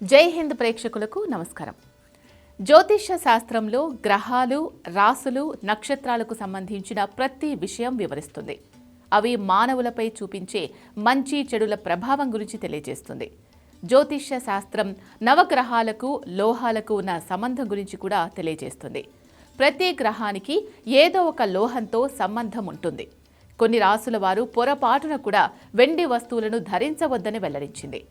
జై హింద్ ప్రేక్షకులకు నమస్కారం. జ్యోతిష్య శాస్త్రంలో గ్రహాలు రాసులు నక్షత్రాలకు సంబంధించిన ప్రతి విషయం వివరిస్తుంది. అవి మానవులపై చూపించే మంచి చెడుల ప్రభావం గురించి తెలియజేస్తుంది. జ్యోతిష్య శాస్త్రం నవగ్రహాలకు లోహాలకు ఉన్న సంబంధం గురించి కూడా తెలియజేస్తుంది. ప్రతి గ్రహానికి ఏదో ఒక లోహంతో సంబంధం ఉంటుంది. కొన్ని రాసుల వారు పొరపాటున కూడా వెండి వస్తువులను ధరించవద్దని వెల్లడించింది.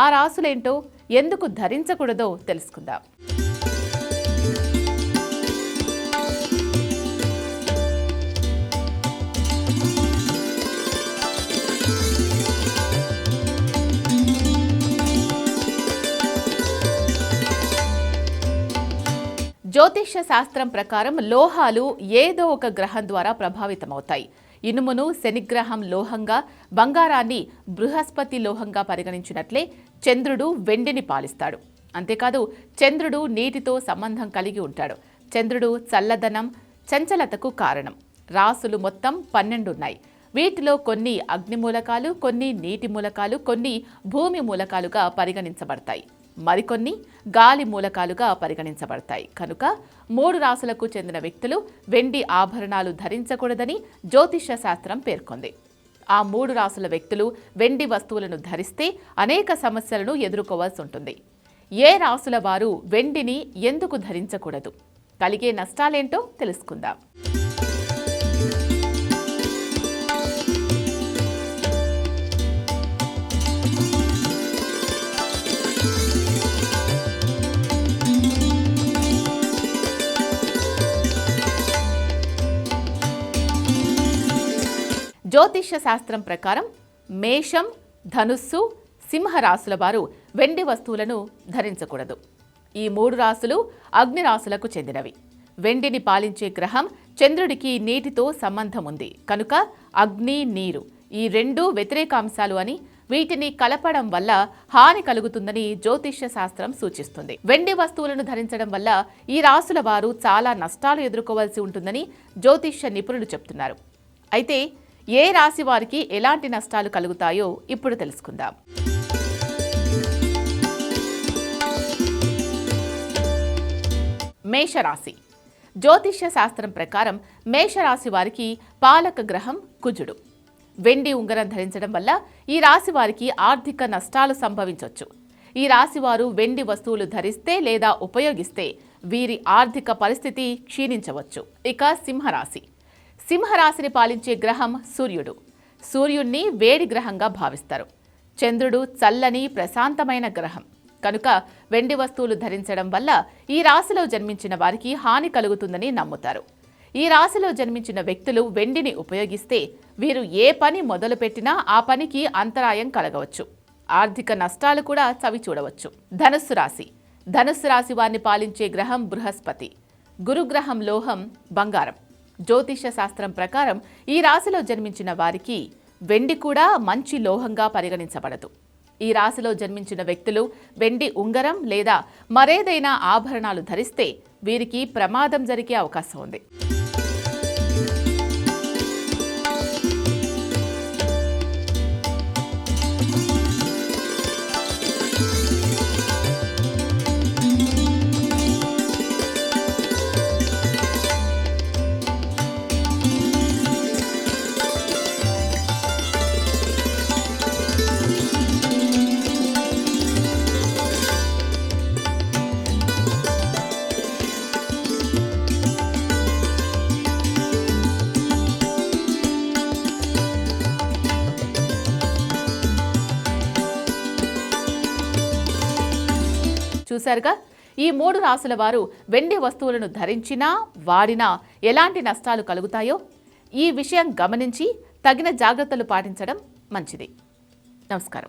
ఆ రాసులేంటో ఎందుకు ధరించకూడదో తెలుసుకుందాం. జ్యోతిష్య శాస్త్రం ప్రకారం లోహాలు ఏదో ఒక గ్రహం ద్వారా ప్రభావితమవుతాయి. ఇనుమును శనిగ్రహం లోహంగా బంగారాన్ని బృహస్పతి లోహంగా పరిగణించినట్లే చంద్రుడు వెండిని పాలిస్తాడు. అంతేకాదు చంద్రుడు నీటితో సంబంధం కలిగి ఉంటాడు. చంద్రుడు చల్లదనం చంచలతకు కారణం. రాసులు మొత్తం పన్నెండున్నాయి. వీటిలో కొన్ని అగ్ని మూలకాలు కొన్ని నీటి మూలకాలు కొన్ని భూమి మూలకాలుగా పరిగణించబడతాయి. మరికొన్ని గాలి మూలకాలుగా పరిగణించబడతాయి. కనుక మూడు రాసులకు చెందిన వ్యక్తులు వెండి ఆభరణాలు ధరించకూడదని జ్యోతిష్య శాస్త్రం పేర్కొంది. ఆ మూడు రాసుల వ్యక్తులు వెండి వస్తువులను ధరిస్తే అనేక సమస్యలను ఎదుర్కోవాల్సి ఉంటుంది. ఏ రాసుల వారు వెండిని ఎందుకు ధరించకూడదు? కలిగే నష్టాలేంటో తెలుసుకుందాం. జ్యోతిష్య శాస్త్రం ప్రకారం మేషం ధనుస్సు సింహ వారు వెండి వస్తువులను ధరించకూడదు. ఈ మూడు రాశులు అగ్నిరాశులకు చెందినవి. వెండిని పాలించే గ్రహం చంద్రుడికి నీటితో సంబంధం ఉంది. కనుక అగ్ని నీరు ఈ రెండు వ్యతిరేకాంశాలు అని వీటిని కలపడం వల్ల హాని కలుగుతుందని జ్యోతిష్య శాస్త్రం సూచిస్తుంది. వెండి వస్తువులను ధరించడం వల్ల ఈ రాసుల వారు చాలా నష్టాలు ఎదుర్కోవాల్సి ఉంటుందని జ్యోతిష్య నిపుణులు చెప్తున్నారు. అయితే ఏ రాశి వారికి ఎలాంటి నష్టాలు కలుగుతాయో ఇప్పుడు తెలుసుకుందాం. మేషరాశి. జ్యోతిష్య శాస్త్రం ప్రకారం మేషరాశి వారికి పాలక గ్రహం కుజుడు. వెండి ఉంగరం ధరించడం వల్ల ఈ రాశి వారికి ఆర్థిక నష్టాలు సంభవించవచ్చు ఈ రాశి వారు వెండి వస్తువులు ధరిస్తే లేదా ఉపయోగిస్తే వీరి ఆర్థిక పరిస్థితి క్షీణించవచ్చు. ఇక సింహరాశి. సింహరాశిని పాలించే గ్రహం సూర్యుడు. సూర్యుణ్ణి వేడి గ్రహంగా భావిస్తారు. చంద్రుడు చల్లని ప్రశాంతమైన గ్రహం. కనుక వెండి వస్తువులు ధరించడం వల్ల ఈ రాశిలో జన్మించిన వారికి హాని కలుగుతుందని నమ్ముతారు. ఈ రాశిలో జన్మించిన వ్యక్తులు వెండిని ఉపయోగిస్తే వీరు ఏ పని మొదలుపెట్టినా ఆ పనికి అంతరాయం కలగవచ్చు. ఆర్థిక నష్టాలు కూడా చవి చూడవచ్చు. ధనుస్సు రాశి. ధనుస్సు రాశి వారిని పాలించే గ్రహం బృహస్పతి. గురుగ్రహం లోహం బంగారం. జ్యోతిష శాస్త్రం ప్రకారం ఈ రాశిలో జన్మించిన వారికి వెండి కూడా మంచి లోహంగా పరిగణించబడదు. ఈ రాశిలో జన్మించిన వ్యక్తులు వెండి ఉంగరం లేదా మరేదైనా ఆభరణాలు ధరిస్తే వీరికి ప్రమాదం జరిగే అవకాశం ఉంది. చూశారుగా. ఈ మూడు రాసుల వారు వెండి వస్తువులను ధరించినా వాడినా ఎలాంటి నష్టాలు కలుగుతాయో ఈ విషయం గమనించి తగిన జాగ్రత్తలు పాటించడం మంచిది. నమస్కారం.